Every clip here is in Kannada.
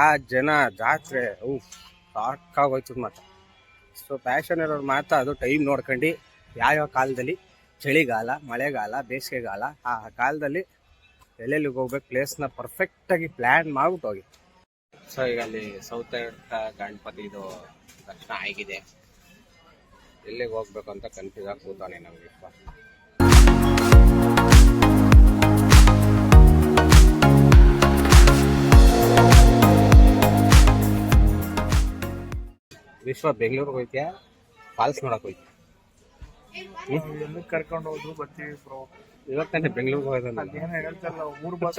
ಆ ಜನ ಜಾತ್ರೆ ಅವು ಸಾಕಾಗೋಯ್ತದ ಮಾತ್ರ. ಸೊ ಪ್ಯಾಷನ್ ಇರೋರು ಮಾತ್ರ ಅದು ಟೈಮ್ ನೋಡ್ಕೊಂಡು, ಯಾವ್ಯಾವ ಕಾಲದಲ್ಲಿ, ಚಳಿಗಾಲ, ಮಳೆಗಾಲ, ಬೇಸಿಗೆಗಾಲ, ಆ ಕಾಲದಲ್ಲಿ ಎಲ್ಲೆಲ್ಲಿಗೆ ಹೋಗ್ಬೇಕು ಪ್ಲೇಸ್ನ ಪರ್ಫೆಕ್ಟಾಗಿ ಪ್ಲ್ಯಾನ್ ಮಾಡ್ಬಿಟ್ಟು ಹೋಗಿ. ಸೊ ಈಗ ಅಲ್ಲಿ ಸೌತ್ ಗಣಪತಿದು ದರ್ಶನ ಆಗಿದೆ. ಎಲ್ಲಿಗೆ ಹೋಗ್ಬೇಕು ಅಂತ ಕನ್ಫ್ಯೂಸ್ ಆಗಿ ಕೂತಾನೆ ನಮಗೆ ವಿಶ್ವ ಬೆಂಗಳೂರಿಗೆ ಹೋಯ್ತೀಯಾ ಫಾಲ್ಸ್ ನೋಡಕ್ ಹೋಯ್ತು ಎಲ್ಲಿ ಕರ್ಕೊಂಡು ಹೋದ್ರು ಬರ್ತೀವಿ ಬ್ರೋ. ಇವಾಗ ತಾನೇ ಬೆಂಗಳೂರಿಗೆ ಹೋಗೋದು ಏನ್ ಹೇಳ್ತಾರಲ್ಲ ಊರ್ ಬಸ್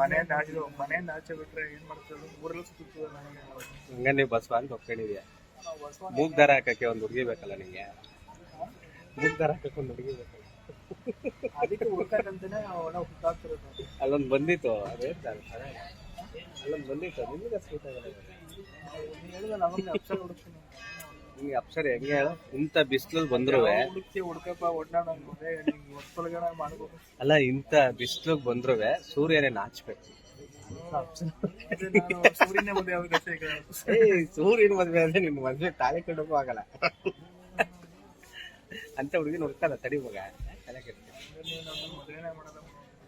ಮನೆಯಿಂದ ಆಚೆ ಮನೆಯಿಂದ ಆಚೆ ಬಿಟ್ರೆ ಏನ್ ಮಾಡ್ತಾರೆ ಊರಲ್ಲಿ ಸುತ್ತುತ್ತದೆ ನನಗೆ ಹಂಗ ನೀವು ಬಸ್ ಅಂತ ಒಪ್ಕೊಂಡಿದ್ಯಾ? ಮೂಗ್ ದಾರ ಹಾಕಕ್ಕೆ ಒಂದು ಹುಡುಗಿ ಬೇಕಲ್ಲ ನಿಂಗೆ? ಮೂಗ್ ದಾರ ಹಾಕಕ್ಕೆ ಒಂದು ಹುಡುಗಿ ಬೇಕಲ್ಲ? ಅದಕ್ಕೆ ಒಳ ಅಲ್ಲೊಂದು ಬಂದಿತ್ತು ಅದೇ ಅಲ್ಲೊಂದು ಬಂದಿತ್ತು ನಿಮಗೆ ಸೂಟ್ ಆಗಲ್ಲ ಅವಾಗ ಅಪ್ಸರ್ ಹೆಂಗೆ ಹೇಳು? ಇಂಥ ಬಿಸಿಲಲ್ಲಿ ಬಂದ್ರು ಹುಡುಕ್ತಿ ಹುಡ್ಕಪ್ಪ ಒಡ್ಡಾಡ ಅನ್ಕೊಂಡೆ ನಿಂಗೆ ಒತ್ತೊಳಗಡೆ ಮಾಡ್ಬೇಕು ಅಲ್ಲ ಇಂಥ ಬಿಸಿಲಿಗೆ ಬಂದ್ರು ಸೂರ್ಯನೇ ನಾಚ್ಬೇಕು. ಸೂರ್ಯನೇ ಮದುವೆ ಅಂದ್ರೆ ನಿನ್ ಮದ್ವೆ ತಾಳಿ ಕಟ್ಟಕ್ಕೂ ಆಗಲ್ಲ. ಅಂತ ಹುಡುಗಿ ನೋಡ್ತಾರ ತಡಿ ಮಗ. ತಲೆ ಕೆಡ್ಸ್ಕೊಬೇಡ. ನೀನು ಮದುವೆನೇ ಮಾಡೋದು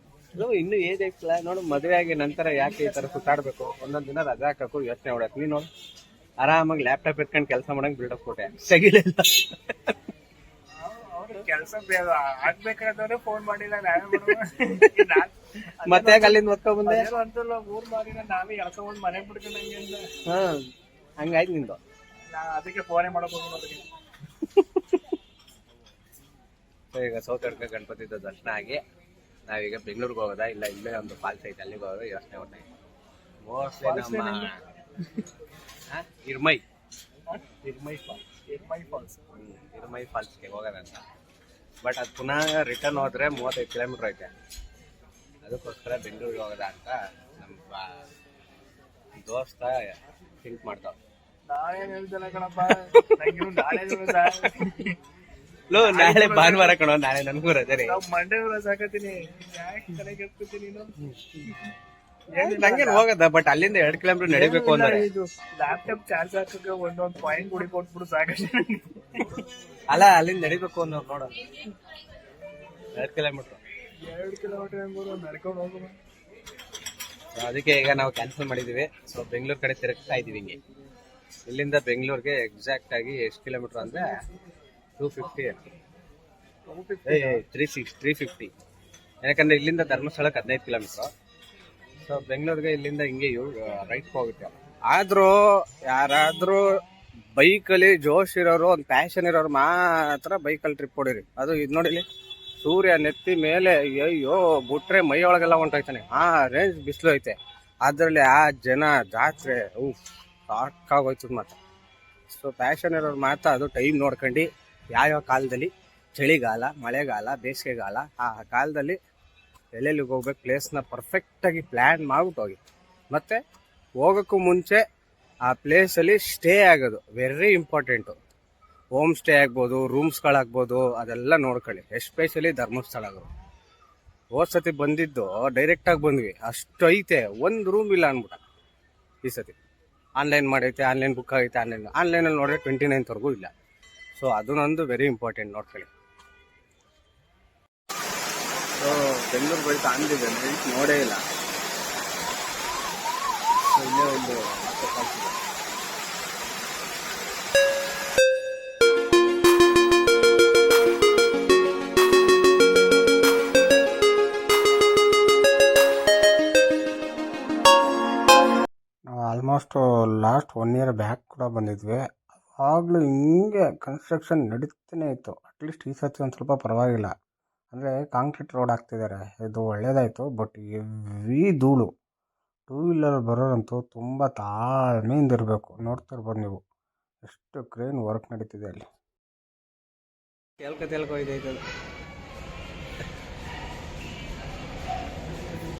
ಇದು ಇನ್ನು ಏಜ್ ಐತಲ್ಲ ನೋಡು ಮದುವೆ ಆಗಿ ನಂತರ ಯಾಕೆ ಈ ತರ ಸುತ್ತಾಡ್ಬೇಕು? ಒಂದೊಂದ್ ದಿನ ರಜಾ ಹಾಕಕ್ಕೂ ಯೋಚನೆ ಮಾಡಕ್. ನೀನು ನೋಡು ಆರಾಮಾಗಿ ಲ್ಯಾಪ್ಟಾಪ್ ಇಟ್ಕೊಂಡು ಕೆಲಸ ಮಾಡಕ್ ಬಿಲ್ಡಪ್ ಕೊಟ್ಟೆ. ಸಗಿಲಿಲ್ಲ ಅವ್ರು ಕೆಲಸ ಆಗ್ಬೇಕಾದ್ರೆ ಫೋನ್ ಮಾಡಿಲ್ಲ ಮತ್ತೆ ಯಾಕೆ ಅಲ್ಲಿಂದ ಒತ್ಕೊ ಬಂದೆ ಅಂತಲ್ಲ ಊರ್ ಮಾರಿನ ನಾವೇ ಎಳ್ಕೊಂಡ್ ಮನೆ ಬಿಡ್ಕೊಂಡಂಗೆ ಹಾ ಹಂಗಾಯ್ತು ನಿಂದು. ಅದಕ್ಕೆ ಫೋನೇ ಮಾಡಕ್ ಹೋಗಿ ಈಗ ಸೌತಡ್ಕ ಗಣಪತಿದ ದರ್ಶನ ಆಗಿ ನಾವೀಗ ಬೆಂಗಳೂರಿಗೆ ಹೋಗೋದಾ? ಇಲ್ಲ ಇಲ್ಲೇ ಒಂದು ಫಾಲ್ಸ್ ಐತೆ ಅಲ್ಲಿಗೆ ಹೋಗೋದು? ಯೋಚನೆ ಮಾಡ್ತಾ ಮೋಸ್ಟ್ಲಿ ನಮ್ಮ ಹಾ? Irmai. Irmai falls Irmai falls hmm, Irmai ಫಾಲ್ಸ್ಗೆ ಹೋಗೋದಂತ ಬಟ್ ಅದು ಪುನಃ ರಿಟರ್ನ್ ಹೋದ್ರೆ ಮೂವತ್ತೈದು ಕಿಲೋಮೀಟರ್ ಐತೆ. ಅದಕ್ಕೋಸ್ಕರ ಬೆಂಗಳೂರಿಗೆ ಹೋಗೋದ ಅಂತ ನಮ್ಮ ದೋಸ್ತ ಥಿಂಕ್ ಮಾಡ್ತಾವ. ನಾನೇನ್ ಹೇಳ್ತೇನೆ ಕಣಪ್ಪ? ನಂಗೆ ನಾಳೆ ದಿವಸ. ಲೋ ನಾಳೆ ಭಾನುವಾರ ಕಣೋ ನಾಳೆ ನನಗೂ ರಜೆ ರೀ. ನಾವ್ ಮಂಡ್ಯ ದಿವಸ ಹಾಕತೀನಿ ನಂಗೆ ಹೋಗದ ಬಟ್ ಅಲ್ಲಿಂದ ಎರಡ್ ಕಿಲೋಮೀಟರ್ ನಡಿಬೇಕು ಅಂದ್ರೆ. ಲ್ಯಾಪ್ಟಾಪ್ ಚಾರ್ಜ್ ಹಾಕಕ್ಕೆ ಒಂದೊಂದ್ ಪಾಯಿಂಟ್ ಗುಡಿ ಕೊಟ್ಬಿಡು ಸಾಕ ಅಲ್ಲ ಅಲ್ಲಿಂದ ನಡಿಬೇಕು ಅನ್ನೋರು ನೋಡ. ಎರಡ್ ಕಿಲೋಮೀಟರ್ ಎರಡು ಕಿಲೋಮೀಟರ್ ನಡ್ಕೊಂಡು ಹೋಗುವ ಅದಕ್ಕೆ ಈಗ ನಾವು ಕ್ಯಾನ್ಸಲ್ ಮಾಡಿದೀವಿ. ಸೊ ಬೆಂಗಳೂರು ಕಡೆ ತಿರುಗ್ತಾ ಇದೀವಿ ಹಿಂಗೆ. ಇಲ್ಲಿಂದ ಬೆಂಗಳೂರಿಗೆ ಎಕ್ಸಾಕ್ಟ್ ಆಗಿ ಎಷ್ಟು ಕಿಲೋಮೀಟರ್ ಅಂದ್ರೆ two fifty three six three fifty ಯಾಕಂದ್ರೆ ಇಲ್ಲಿಂದ ಧರ್ಮಸ್ಥಳಕ್ಕೆ ಹದಿನೈದು ಕಿಲೋಮೀಟರ್ ಸೊ ಬೆಂಗಳೂರಿಗೆ ಇಲ್ಲಿಂದ ಹಿಂಗೆ ರೈಟ್ ಹೋಗುತ್ತೆ. ಆದ್ರೂ ಯಾರಾದ್ರೂ ಬೈಕಲ್ಲಿ ಜೋಶ್ ಇರೋರು ಒಂದು ಪ್ಯಾಷನ್ ಇರೋರು ಮಾತ್ರ ಬೈಕಲ್ಲಿ ಟ್ರಿಪ್ ಹೊಡಿರಿ. ಅದು ಇದು ನೋಡಿಲಿ ಸೂರ್ಯ ನೆತ್ತಿ ಮೇಲೆ ಅಯ್ಯೋ ಬಿಟ್ರೆ ಮೈ ಒಳಗೆಲ್ಲ ಹೊಂಟೋಯ್ತಾನೆ. ಆ ರೇಂಜ್ ಬಿಸಿಲು ಐತೆ. ಅದರಲ್ಲಿ ಆ ಜನ ಜಾತ್ರೆ ಹೂ ಸಾಕಾಗೋಯ್ತದ ಮಾತ್ರ. ಸೊ ಪ್ಯಾಷನ್ ಇರೋರು ಮಾತ್ರ ಅದು ಟೈಮ್ ನೋಡ್ಕೊಂಡು. ಯಾವ್ಯಾವ ಕಾಲದಲ್ಲಿ ಚಳಿಗಾಲ, ಮಳೆಗಾಲ, ಬೇಸಿಗೆಗಾಲ, ಆ ಕಾಲದಲ್ಲಿ ಎಲ್ಲೆಲ್ಲಿಗೆ ಹೋಗ್ಬೇಕು ಪ್ಲೇಸ್ನ ಪರ್ಫೆಕ್ಟಾಗಿ ಪ್ಲ್ಯಾನ್ ಮಾಡ್ಬಿಟ್ಟು ಹೋಗಿ. ಮತ್ತು ಹೋಗೋಕ್ಕೂ ಮುಂಚೆ ಆ ಪ್ಲೇಸಲ್ಲಿ ಸ್ಟೇ ಆಗೋದು ವೆರಿ ಇಂಪಾರ್ಟೆಂಟು ಹೋಮ್ ಸ್ಟೇ ಆಗ್ಬೋದು ರೂಮ್ಸ್ಗಳಾಗ್ಬೋದು ಅದೆಲ್ಲ ನೋಡ್ಕೊಳ್ಳಿ. ಎಸ್ಪೆಷಲಿ ಧರ್ಮಸ್ಥಳಗಳು. ಹೋದ ಸತಿ ಬಂದಿದ್ದು ಡೈರೆಕ್ಟಾಗಿ ಬಂದ್ವಿ. ಅಷ್ಟು ಐತೆ, ಒಂದು ರೂಮ್ ಇಲ್ಲ ಅಂದ್ಬಿಟ್ಟು ಈ ಸತಿ. ಆನ್ಲೈನ್ ಮಾಡೈತೆ ಆನ್ಲೈನ್ ಬುಕ್ ಆಗೈತೆ ಆನ್ಲೈನ್ ಆನ್ಲೈನಲ್ಲಿ ನೋಡಿದ್ರೆ ಟ್ವೆಂಟಿ ನೈನ್ತ್ವರೆಗೂ ಇಲ್ಲ. ಸೊ ಅದನ್ನೊಂದು ವೆರಿ ಇಂಪಾರ್ಟೆಂಟ್ ನೋಡ್ಕೊಳ್ಳಿ ಸೊ ಬೆಂಗಳೂರು ಬಳಿ ನೈಟ್ ನೋಡೇ ಇಲ್ಲ. ಇಲ್ಲೇ ಒಂದು almost last one year back ಕೂಡ ಬಂದಿದ್ವಿ. ಆವಾಗಲೂ ಹಿಂಗೆ ಕನ್ಸ್ಟ್ರಕ್ಷನ್ ನಡೀತಾನೆ ಇತ್ತು. ಅಟ್ಲೀಸ್ಟ್ ಈ ಸತಿ ಒಂದು ಸ್ವಲ್ಪ ಪರವಾಗಿಲ್ಲ. ಅಂದರೆ ಕಾಂಕ್ರೀಟ್ ರೋಡ್ ಹಾಕ್ತಿದ್ದಾರೆ ಇದು ಒಳ್ಳೇದಾಯಿತು ಬಟ್ ಎವಿ ಧೂಳು. ಟೂ ವೀಲರ್ ಬರೋರಂತೂ ತುಂಬ ತಾಳ್ಮೆಯಿಂದ ಇರಬೇಕು. ನೋಡ್ತಾ ಇರ್ಬೋದು ನೀವು. ಎಷ್ಟು ಕ್ರೇನ್ ವರ್ಕ್ ನಡೀತಿದೆ ಅಲ್ಲಿ. ತೇಲ್ಕ ಇದೈತದು